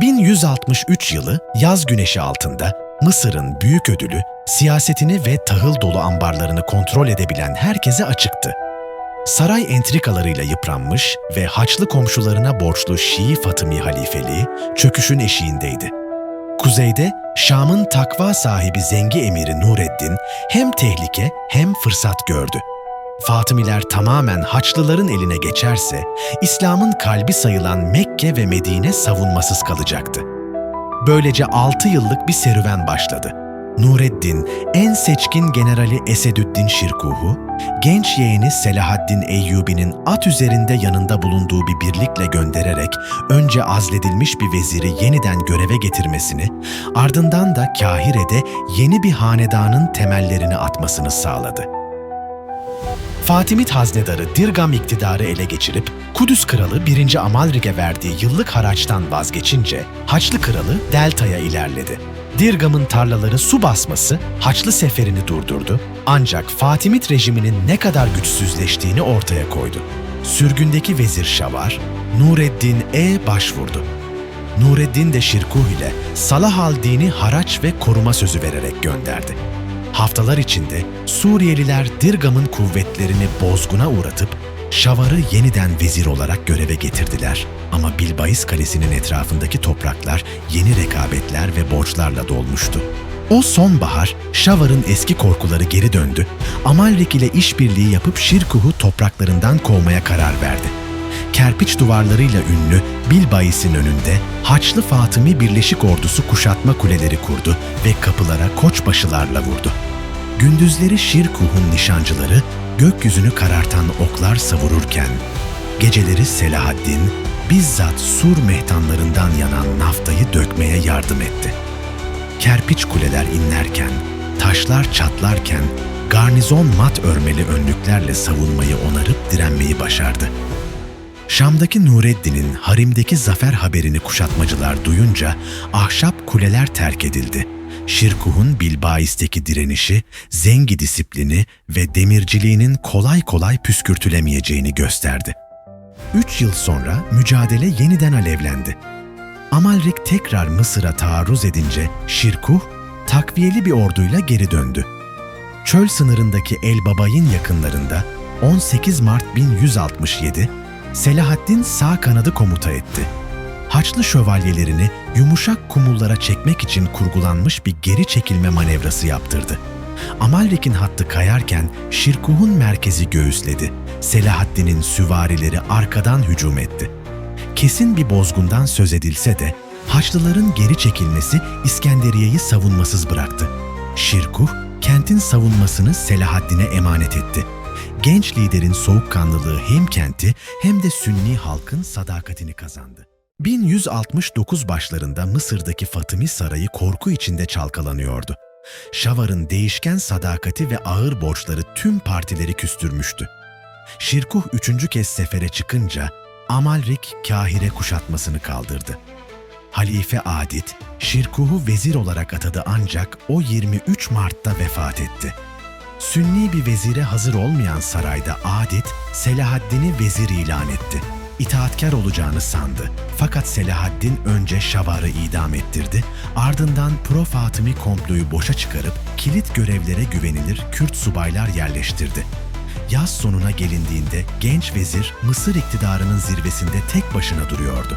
1163 yılı yaz güneşi altında Mısır'ın büyük ödülü siyasetini ve tahıl dolu ambarlarını kontrol edebilen herkese açıktı. Saray entrikalarıyla yıpranmış ve Haçlı komşularına borçlu Şii Fatımi halifeliği çöküşün eşiğindeydi. Kuzeyde Şam'ın takva sahibi Zengi emiri Nureddin hem tehlike hem fırsat gördü. Fatımiler tamamen Haçlıların eline geçerse İslam'ın kalbi sayılan Mekke ve Medine savunmasız kalacaktı. Böylece 6 yıllık bir serüven başladı. Nureddin, en seçkin generali Esedüddin Şirkuh'u, genç yeğeni Selahaddin Eyyubi'nin at üzerinde yanında bulunduğu bir birlikle göndererek önce azledilmiş bir veziri yeniden göreve getirmesini, ardından da Kahire'de yeni bir hanedanın temellerini atmasını sağladı. Fatimid Haznedarı Dirgam iktidarı ele geçirip Kudüs Kralı 1. Amalrik'e verdiği yıllık haraçtan vazgeçince Haçlı Kralı Delta'ya ilerledi. Dirgam'ın tarlaları su basması Haçlı seferini durdurdu ancak Fatimid rejiminin ne kadar güçsüzleştiğini ortaya koydu. Sürgündeki vezir Şavar, Nureddin E başvurdu. Nureddin de Şirkuh ile Salah al-Din'i haraç ve koruma sözü vererek gönderdi. Haftalar içinde Suriyeliler Dirgam'ın kuvvetlerini bozguna uğratıp Şavar'ı yeniden vezir olarak göreve getirdiler. Ama Bilbais Kalesi'nin etrafındaki topraklar yeni rekabetler ve borçlarla dolmuştu. O sonbahar Şavar'ın eski korkuları geri döndü. Amalrik ile işbirliği yapıp Şirkuh'u topraklarından kovmaya karar verdi kerpiç duvarlarıyla ünlü Bilbais'in önünde Haçlı Fatımi Birleşik Ordusu kuşatma kuleleri kurdu ve kapılara koçbaşılarla vurdu. Gündüzleri Şirkuh'un nişancıları gökyüzünü karartan oklar savururken, geceleri Selahaddin bizzat sur mehtanlarından yanan naftayı dökmeye yardım etti. Kerpiç kuleler inlerken, taşlar çatlarken garnizon mat örmeli önlüklerle savunmayı onarıp direnmeyi başardı. Şam'daki Nureddin'in harimdeki zafer haberini kuşatmacılar duyunca ahşap kuleler terk edildi. Şirkuh'un Bilbais'teki direnişi, zengi disiplini ve demirciliğinin kolay kolay püskürtülemeyeceğini gösterdi. Üç yıl sonra mücadele yeniden alevlendi. Amalrik tekrar Mısır'a taarruz edince Şirkuh, takviyeli bir orduyla geri döndü. Çöl sınırındaki El Babay'ın yakınlarında 18 Mart 1167 Selahaddin sağ kanadı komuta etti. Haçlı şövalyelerini yumuşak kumullara çekmek için kurgulanmış bir geri çekilme manevrası yaptırdı. Amalrik'in hattı kayarken Şirkuh'un merkezi göğüsledi. Selahaddin'in süvarileri arkadan hücum etti. Kesin bir bozgundan söz edilse de Haçlıların geri çekilmesi İskenderiye'yi savunmasız bıraktı. Şirkuh, kentin savunmasını Selahaddin'e emanet etti genç liderin soğukkanlılığı hem kenti hem de Sünni halkın sadakatini kazandı. 1169 başlarında Mısır'daki Fatımi Sarayı korku içinde çalkalanıyordu. Şavar'ın değişken sadakati ve ağır borçları tüm partileri küstürmüştü. Şirkuh üçüncü kez sefere çıkınca Amalrik Kahire kuşatmasını kaldırdı. Halife Adit, Şirkuh'u vezir olarak atadı ancak o 23 Mart'ta vefat etti. Sünni bir vezire hazır olmayan sarayda Adit, Selahaddin'i vezir ilan etti. İtaatkar olacağını sandı. Fakat Selahaddin önce Şavar'ı idam ettirdi, ardından Pro Fatımi komployu boşa çıkarıp kilit görevlere güvenilir Kürt subaylar yerleştirdi. Yaz sonuna gelindiğinde genç vezir Mısır iktidarının zirvesinde tek başına duruyordu.